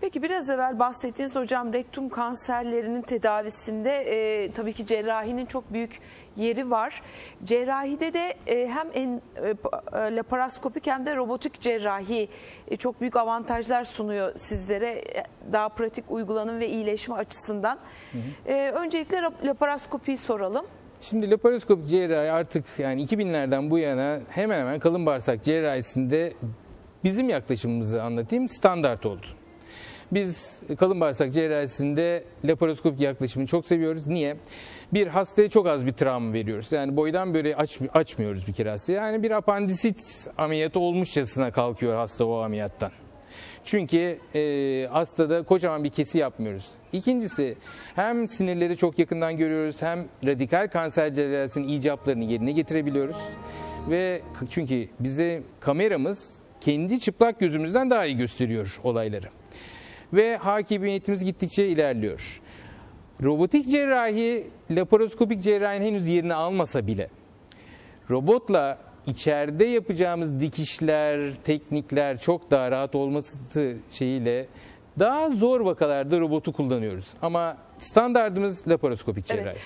Peki biraz evvel bahsettiğiniz hocam rektum kanserlerinin tedavisinde e, tabii ki cerrahinin çok büyük yeri var. Cerrahide de e, hem en e, e, laparoskopik hem de robotik cerrahi e, çok büyük avantajlar sunuyor sizlere e, daha pratik uygulanım ve iyileşme açısından. E, öncelikle laparoskopiyi soralım. Şimdi laparoskop cerrahi artık yani 2000'lerden bu yana hemen hemen kalın bağırsak cerrahisinde bizim yaklaşımımızı anlatayım standart oldu. Biz kalın bağırsak cerrahisinde laparoskop yaklaşımını çok seviyoruz. Niye? Bir hastaya çok az bir travma veriyoruz. Yani boydan böyle aç, açmıyoruz bir kere hastaya. Yani bir apandisit ameliyatı olmuşçasına kalkıyor hasta o ameliyattan. Çünkü e, hastada kocaman bir kesi yapmıyoruz. İkincisi hem sinirleri çok yakından görüyoruz hem radikal kanser cerrahisinin icaplarını yerine getirebiliyoruz. Ve çünkü bize kameramız kendi çıplak gözümüzden daha iyi gösteriyor olayları. Ve hakimiyetimiz gittikçe ilerliyor. Robotik cerrahi laparoskopik cerrahinin henüz yerini almasa bile robotla içeride yapacağımız dikişler, teknikler çok daha rahat olması şeyiyle daha zor vakalarda robotu kullanıyoruz. Ama standardımız laparoskopik cerrahi. Evet.